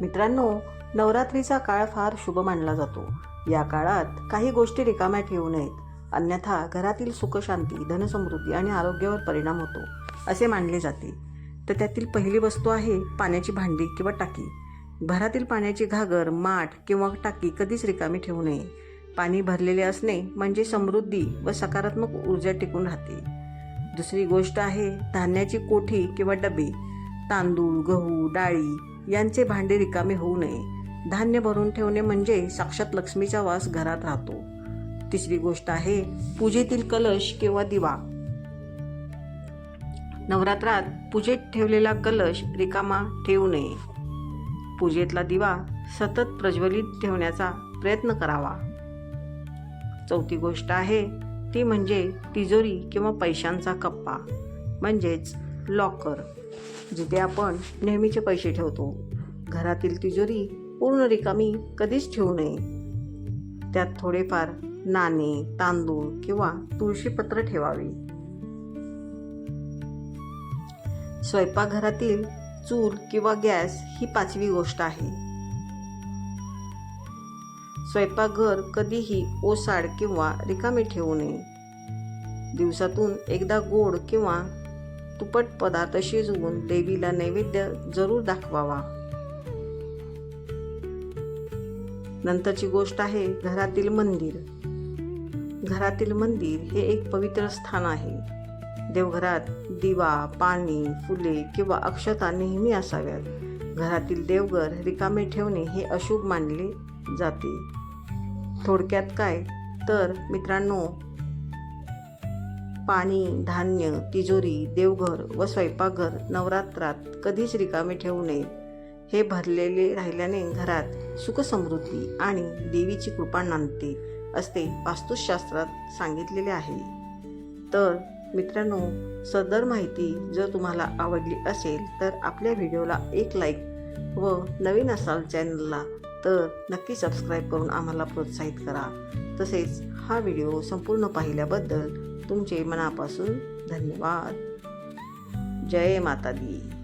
मित्रांनो नवरात्रीचा काळ फार शुभ मानला जातो. या काळात काही गोष्टी रिकाम्या ठेवू नयेत. अन्यथा घरातील सुखशांती धनसमृद्धी आणि आरोग्यावर परिणाम होतो असे मानले जाते. तर त्यातील पहिली वस्तू आहे पाण्याची भांडी किंवा टाकी. घरातील पाण्याची घागर माठ किंवा टाकी कधीच रिकामी ठेवू नये. पाणी भरलेले असणे म्हणजे समृद्धी व सकारात्मक ऊर्जा टिकून राहते. दुसरी गोष्ट आहे धान्याची कोठी किंवा डबे. तांदूळ गहू डाळी यांचे भांडे रिकामे होऊ नये. धान्य भरून ठेवणे म्हणजे साक्षात लक्ष्मीचा वास घरात राहतो. तिसरी गोष्ट आहे पूजेतील कलश किंवा दिवा. नवरात्रात पूजेत ठेवलेला कलश रिकामा ठेवू नये. पूजेतला दिवा सतत प्रज्वलित ठेवण्याचा प्रयत्न करावा. चौथी गोष्ट आहे ती म्हणजे तिजोरी किंवा पैशांचा कप्पा. म्हणजेच लॉकर जिथे आपण नेहमीचे पैसे ठेवतो. घरातील तिजोरी पूर्ण रिकामी कधीच ठेवू नये. त्यात थोडेफार नाणे तांदूळ किंवा तुळशीपत्र ठेवावे. स्वयंपाकघरातील चूल किंवा गॅस ही पाचवी गोष्ट आहे. स्वयंपाकघर कधीही ओसाड किंवा रिकामी ठेवू नये. दिवसातून एकदा गोड किंवा तुपट पदार्थ शिजवून देवीला नैवेद्य जरूर दाखवावा. नंतरची गोष्ट आहे घरातील मंदिर. घरातील मंदिर हे एक पवित्र स्थान आहे. देवघरात दिवा पाणी फुले किंवा अक्षता नेहमी असाव्यात. घरातील देवघर रिकामे ठेवणे हे अशुभ मानले जाते. थोडक्यात काय? तर मित्रांनो पाणी धान्य तिजोरी देवघर व स्वयंपाकघर नवरात्रात कधीच रिकामे ठेवू नये. हे भरलेले राहिल्याने घरात सुखसमृद्धी आणि देवीची कृपा नांदते असते वास्तुशास्त्रात सांगितलेले आहे. तर मित्रांनो सदर माहिती जर तुम्हाला आवडली असेल तर आपल्या व्हिडिओला एक लाईक व नवीन असाल चॅनलला तर नक्की सबस्क्राईब करून आम्हाला प्रोत्साहित करा. तसेच हा व्हिडिओ संपूर्ण पाहिल्याबद्दल तुमचे मनापासून धन्यवाद. जय माता दी.